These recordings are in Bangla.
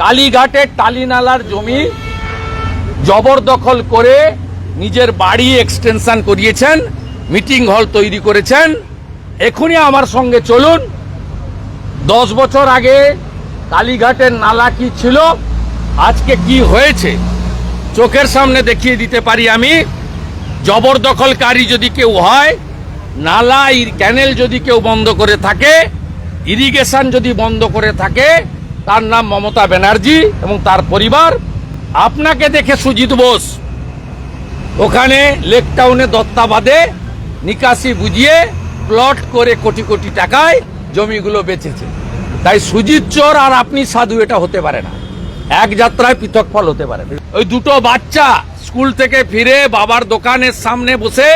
কালীঘাটের টালিনালার জমি জবরদখল করে নিজের বাড়ি এক্সটেনশন করিয়েছেন মিটিং হল তৈরি করেছেন। এখনই আমার সঙ্গে চলুন। দশ বছর আগে কালীঘাটের নালা কি ছিল, আজকে কি হয়েছে, চোখের সামনে দেখিয়ে দিতে পারি আমি। জবরদখলকারী যদি কেউ হয়, নালা ক্যানেল যদি কেউ বন্ধ করে থাকে ইরিগেশন যদি বন্ধ করে থাকে তার নাম মমতা ব্যানার্জি এবং তার পরিবার। আপনাকে দেখে সুজিত বোস। ওখানে লেক টাউনে দত্তাবাদে নিকাশি বুঝিয়ে প্লট করে কোটি কোটি টাকায় জমিগুলো বেচেছে। তাই সুজিত চোর আর আপনি সাধু, এটা হতে পারে না। এক যাত্রায় পৃথক ফল হতে পারে। ওই দুটো বাচ্চা স্কুল থেকে ফিরে বাবার দোকানের সামনে বসে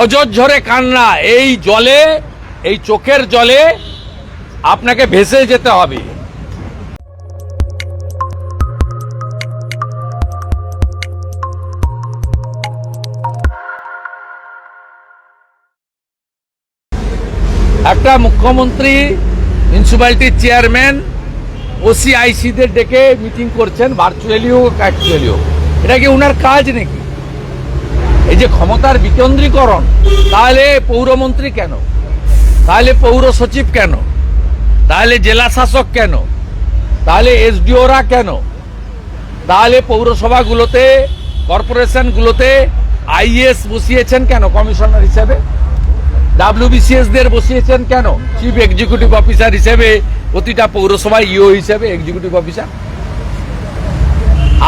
অজর ঝরে কান্না। এই জলে, এই চোখের জলে আপনাকে ভেসে যেতে হবে। একটা মুখ্যমন্ত্রী মিউনিসিপ্যালিটির চেয়ারম্যান ওসিআইসিদের ডেকে মিটিং করছেন ভার্চুয়ালি হোক অ্যাকচুয়ালি হোক। এটা কি ওনার কাজ নাকি? এই যে ক্ষমতার বিকেন্দ্রীকরণ, তাহলে পৌরমন্ত্রী কেন? তাহলে পৌর সচিব কেন? তাহলে জেলা শাসক কেন? তাহলে এসডিওরা কেন? তাহলে পৌরসভাগুলোতে, কর্পোরেশনগুলোতে আইএস বসিয়েছেন কেন, কমিশনার হিসেবে? দের বসিয়েছেন কেন? চিফ এক্সিকিউটিভ অফিসার হিসেবে, প্রতিটা পৌরসভায় ইও হিসেবে এক্সিকিউটিভ অফিসার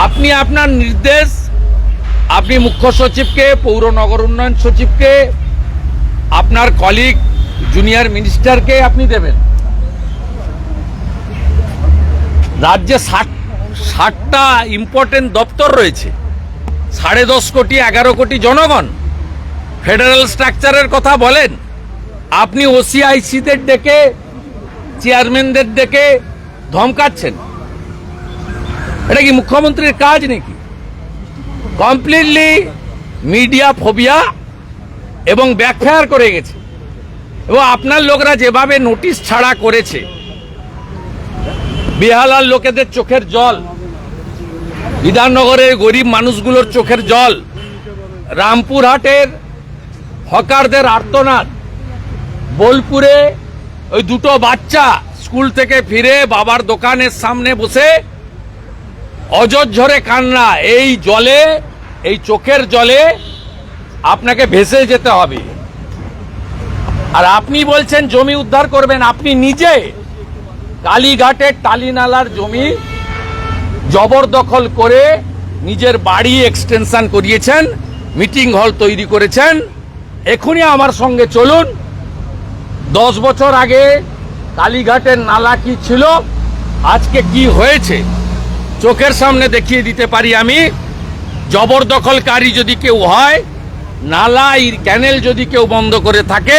আপনি আপনার নির্দেশ, আপনি মুখ্য সচিবকে, পৌর নগর উন্নয়ন সচিবকে, আপনার কলিগ জুনিয়র মিনিস্টারকে আপনি দেবেন। রাজ্যে ষাট ষাটটা ইম্পর্টেন্ট দপ্তর রয়েছে। সাড়ে দশ কোটি, এগারো কোটি জনগণ ফেডারেল স্ট্রাকচারের কথা বলেন। আপনি ওসিআইসিদের ডেকে চেয়ারম্যানদের ডেকে ধমকাচ্ছেন এটা কি মুখ্যমন্ত্রীর কাজ নাকি? কমপ্লিটলি মিডিয়া ফোবিয়া এবং ব্যাকফায়ার করে গেছে। এবং আপনার লোকরা যেভাবে নোটিশ ছাড়া করেছে বেহালার লোকেদের চোখের জল। বিধাননগরের গরিব মানুষগুলোর চোখের জল। রামপুরহাটের হকারদের আর্তনাদ। বোলপুরে ওই দুটো বাচ্চা স্কুল থেকে ফিরে বাবার দোকানের সামনে বসে অজর কান্না। এই জলে, এই চোখের জলে আপনাকে ভেসে যেতে হবে। আর আপনি বলছেন জমি উদ্ধার করবেন, আপনি নিজে কালীঘাটের টালিনালার জমি জবরদখল করে নিজের বাড়ি এক্সটেনশন করিয়েছেন মিটিং হল তৈরি করেছেন। এখনই আমার সঙ্গে চলুন। দশ বছর আগে কালীঘাটের নালা কি ছিল? আজকে কি হয়েছে? চোখের সামনে দেখিয়ে দিতে পারি আমি। জবরদখলকারী যদি কেউ হয়, নালা ক্যানেল যদি কেউ বন্ধ করে থাকে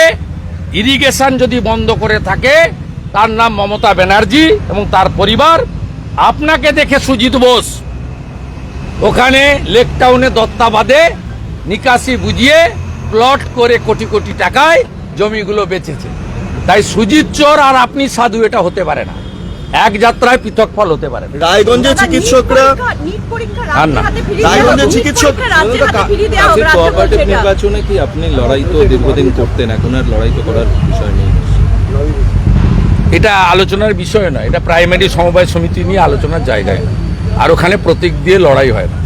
ইরিগেশন যদি বন্ধ করে থাকে তার নাম মমতা ব্যানার্জি এবং তার পরিবার আপনাকে দেখে সুজিত বোস ওখানে লেক টাউনে দত্তাবাদে নিকাশি বুঝিয়ে প্লট করে কোটি কোটি টাকায় জমিগুলো বেচেছে তাই সুজিত চোর আর আপনি সাধু এটা হতে পারে না এক যাত্রায় পৃথক ফল হতে পারে না। রায়গঞ্জে চিকিৎসকরা আর না। রায়গঞ্জের চিকিৎসক- কোঅপারেটিভ নির্বাচনে কি আপনি লড়াই তো দীর্ঘদিন করতেন এখন আর লড়াই তো করার বিষয় নেই এটা আলোচনার বিষয় নয়, এটা প্রাইমারি সমবায় সমিতি নিয়ে আলোচনার জায়গায় না। আর ওখানে প্রতীক দিয়ে লড়াই হয় না।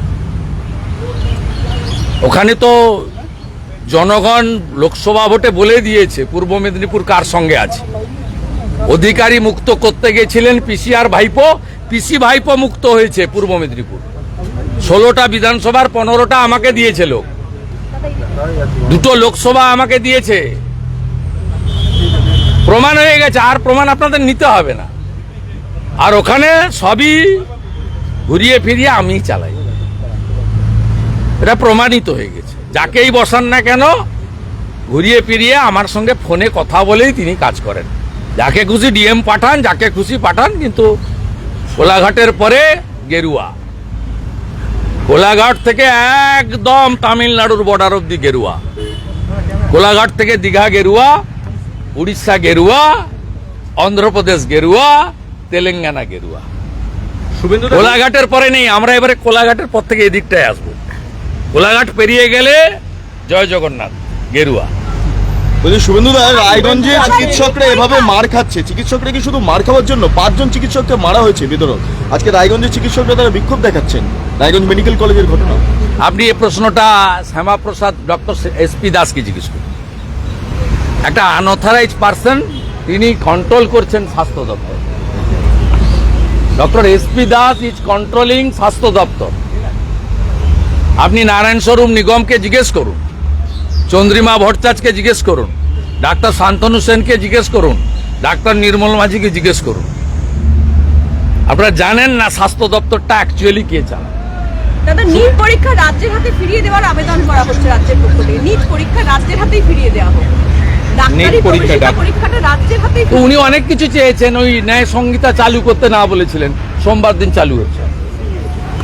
ওখানে তো জনগণ লোকসভা ভোটে বলে দিয়েছে, পূর্ব মেদিনীপুর কার সঙ্গে আছে? অধিকারী মুক্ত করতে গেছিলেন পিসি আর ভাইপো, পিসি ভাইপো মুক্ত হয়েছে পূর্ব মেদিনীপুর। ষোলোটা বিধানসভার পনেরোটা আমাকে দিয়েছে লোক। দুটো লোকসভা আমাকে দিয়েছে। প্রমাণ হয়ে গেছে, আর প্রমাণ আপনাদের নিতে হবে না। আর ওখানে সবই ঘুরিয়ে ফিরিয়ে আমি চালাই। এটা প্রমাণিত হয়ে গেছে। যাকেই বসান না কেন, ঘুরিয়ে ফিরিয়ে আমার সঙ্গে ফোনে কথা বলেই তিনি কাজ করেন। যাকে খুশি ডিএম পাঠান, যাকে খুশি পাঠান, কিন্তু কোলাঘাটের পরে গেরুয়া। কোলাঘাট থেকে একদম তামিলনাড়ুর বর্ডার অব্দি গেরুয়া। কোলাঘাট থেকে দীঘা গেরুয়া উড়িষ্যা গেরুয়া অন্ধ্রপ্রদেশ গেরুয়া তেলেঙ্গানা গেরুয়া। শুভেন্দু কোলাঘাটের পরে নেই আমরা এবারে কোলাঘাটের পর থেকে এদিকটায় আসব। কোলাঘাট পেরিয়ে গেলে জয় জগন্নাথ গেরুয়া। বলছি শুভেন্দু দা রায়গঞ্জে চিকিৎসকরা এভাবে মার খাচ্ছে। চিকিৎসকরা কি শুধু মার খাওয়ার জন্য? পাঁচজন চিকিৎসককে মারা হয়েছে বিতরক আজকে রায়গঞ্জের চিকিৎসকরা তারা বিক্ষোভ দেখাচ্ছেন। রায়গঞ্জ মেডিকেল কলেজের ঘটনা। আপনি এই প্রশ্নটা শ্যামাপ্রসাদ ডক্টর এসপি দাসকে জিজ্ঞেস করুন। একটা আনঅথরাইজ পার্সন তিনি কন্ট্রোল করছেন স্বাস্থ্য দপ্তর। Doctor SP Das is controlling স্বাস্থ্য দপ্তর। আপনি নারায়ণ স্বরূপ নিগমকে জিজ্ঞেস করুন, চন্দ্রিমা ভট্টাচার্যকে জিজ্ঞেস করুন, ডাক্তার শান্তনু সেনকে জিজ্ঞেস করুন, ডাক্তার নির্মল মাঝিকে জিজ্ঞেস করুন। আপনারা জানেন না স্বাস্থ্য দপ্তরটা অ্যাকচুয়ালি কে নিট পরীক্ষা রাজ্যের হাতে ফিরিয়ে দেওয়ার আবেদন করা হচ্ছে রাজ্যের পক্ষ থেকে। নিট পরীক্ষা রাজ্যের হাতেই ফিরিয়ে দেওয়া ডাক- পরীক্ষাটা তো উনি অনেক কিছু চেয়েছেন ওই ন্যায় সংহিতা চালু করতে না বলেছিলেন সোমবার দিন চালু হচ্ছে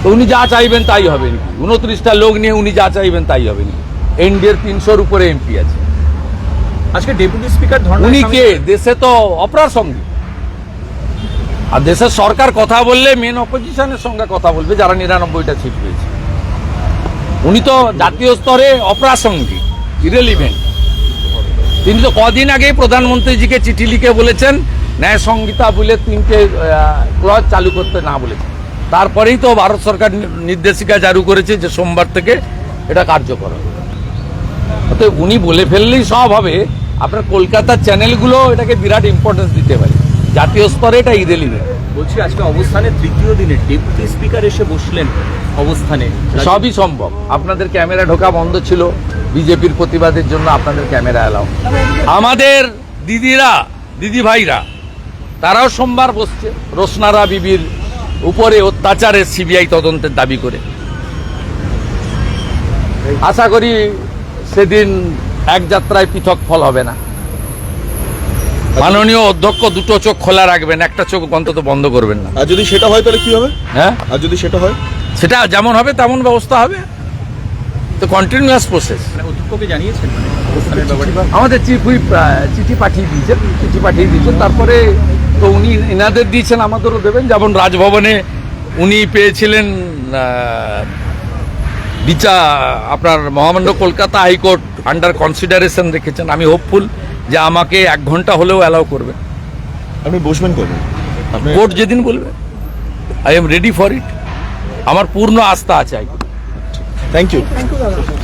তো উনি যা চাইবেন তাই হবে নাকি? উনত্রিশটা লোক নিয়ে উনি যা চাইবেন তাই হবে নাকি? এনডিএর তিনশোর উপরে এমপি আছে। আজকে ডেপুটি স্পিকার উনি কে? দেশে তো অপরার সঙ্গে। আর দেশের সরকার কথা বললে মেন অপোজিশনের সঙ্গে কথা বলবে যারা নিরানব্বইটা সিট পেয়েছে। উনি তো জাতীয় স্তরে অপ্রাসঙ্গিক ইরেলিভেন্ট তিনি তো কদিন আগেই প্রধানমন্ত্রীজিকে চিঠি লিখে বলেছেন, ন্যায় সংহিতা বলে তিনটে ক্লজ চালু করতে না বলেছেন তারপরেই তো ভারত সরকার নির্দেশিকা জারি করেছে যে সোমবার থেকে এটা কার্যকর হবে। অতএব উনি বলে ফেললেই সব হবে। আপনার কলকাতার চ্যানেলগুলো এটাকে বিরাট ইম্পর্টেন্স দিতে পারে। জাতীয় স্তরে এটা ইরেলিভেন্ট বলছি, আজকে অবস্থানে তৃতীয় দিনে ডেপুটি স্পিকার এসে বসলেন অবস্থানে। সবই সম্ভব। আপনাদের ক্যামেরা ঢোকা বন্ধ ছিল। বিজেপির প্রতিবাদের জন্য আপনাদের ক্যামেরা এলাও। আমাদের দিদিরা, দিদি ভাইরা, তারাও সোমবার বসছে। রোশনারা বিবির উপরে অত্যাচারের সিবিআই তদন্তের দাবি করে। আশা করি সেদিন এক যাত্রায় পৃথক ফল হবে না। মাননীয় অধ্যক্ষ দুটো চোখ খোলা রাখবেন একটা চোখ অন্তত বন্ধ করবেন না। আর যদি সেটা হয় তাহলে কি হবে? হ্যাঁ? আর যদি সেটা হয়? সেটা যেমন হবে তেমন ব্যবস্থা হবে। তো কন্টিনিউয়াস প্রসেস মানে অধ্যক্ষকে জানিয়েছেন মানে আমাদের চিফ হুইপ চিঠি পাঠিয়ে দিয়েছেন চিঠি পাঠিয়ে দিয়েছেন। তারপরে তো উনি এনাদের দিয়েছেন আমাদেরও দেবেন। যেমন রাজভবনে উনি পেয়েছিলেন বিচার আপনার মহামান্য কলকাতা হাইকোর্ট আন্ডার কনসিডারেশন রেখেছেন। আমি হোপফুল যে আমাকে এক ঘণ্টা হলেও অ্যালাউ করবে। আপনি বসবেন করবেন আপনি কোর্ট যেদিন বলবে। I am ready for it আমার পূর্ণ আস্থা আছে। Thank you thank you